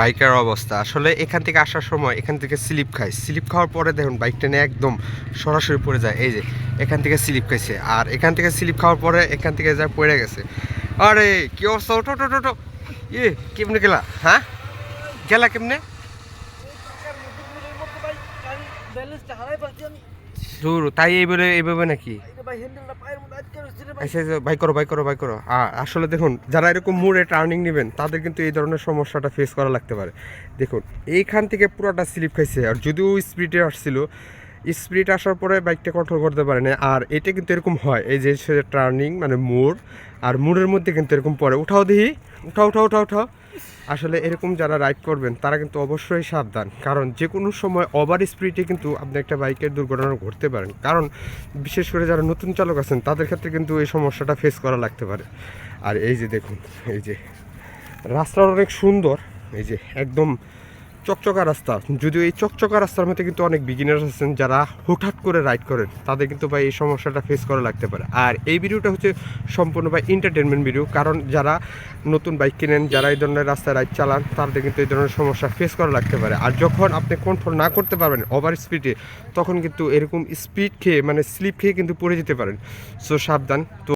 বাইকের অবস্থা। আসলে এখান থেকে আসার সময় এখান থেকে স্লিপ খায়। স্লিপ খাওয়ার পরে দেখুন বাইকটা নিয়ে একদম সরাসরি পড়ে যায়। এই যে এখান থেকে স্লিপ খাইছে। আর এখান থেকে স্লিপ খাওয়ার পরে এখান থেকে যা পড়ে গেছে। আরে কি অবস্থা? ওটো টো টো ইয়ে কেমনে গেলা? হ্যাঁ? গেলা কেমনে? তাই এইভাবে এইভাবে নাকি? আচ্ছা আচ্ছা, করো ভাই করো ভাই করো। আসলে দেখুন যারা এরকম মোড়ে টার্নিং নেবেন তাদের কিন্তু এই ধরনের সমস্যাটা ফেস করা লাগতে পারে। দেখুন এইখান থেকে পুরোটা স্লিপ খাইছে আর যদিও স্পিডে আসছিল স্পিড আসার পরে বাইকটা কন্ট্রোল করতে পারে না আর এটা কিন্তু এরকম হয় এই যে টার্নিং মানে মোড় আর মুড়ের মধ্যে কিন্তু এরকম পড়ে। উঠাও দেখি উঠাও উঠাও উঠাও উঠাও। আসলে এরকম যারা রাইড করবেন, তারা কিন্তু অবশ্যই সাবধান। কারণ যে কোনো সময় ওভার স্পিডে কিন্তু আপনি একটা বাইকের দুর্ঘটনা ঘটতে পারেন। কারণ বিশেষ করে যারা নতুন চালক আছেন, তাদের ক্ষেত্রে কিন্তু এই সমস্যাটা ফেস করা লাগতে পারে। আর এই যে দেখুন, এই যে রাস্তাটা অনেক সুন্দর। এই যে একদম চকচকা রাস্তা। যদিও এই চকচকা রাস্তার মধ্যে কিন্তু অনেক বিগিনার্স আছেন যারা হুটহাট করে রাইড করেন। তাদের কিন্তু ভাই এই সমস্যাটা ফেস করা লাগতে পারে। আর এই ভিডিওটা হচ্ছে সম্পূর্ণ ভাই এন্টারটেনমেন্ট ভিডিও কারণ যারা নতুন বাইক কিনেন, যারা এই ধরনের রাস্তায় রাইড চালান, তাদের কিন্তু এই ধরনের সমস্যা ফেস করা লাগতে পারে। আর যখন আপনি কন্ট্রোল না করতে পারবেন ওভার স্পিডে তখন কিন্তু এরকম স্পিড খেয়ে মানে স্লিপ খেয়ে কিন্তু পড়ে যেতে পারেন। সো সাবধান। তো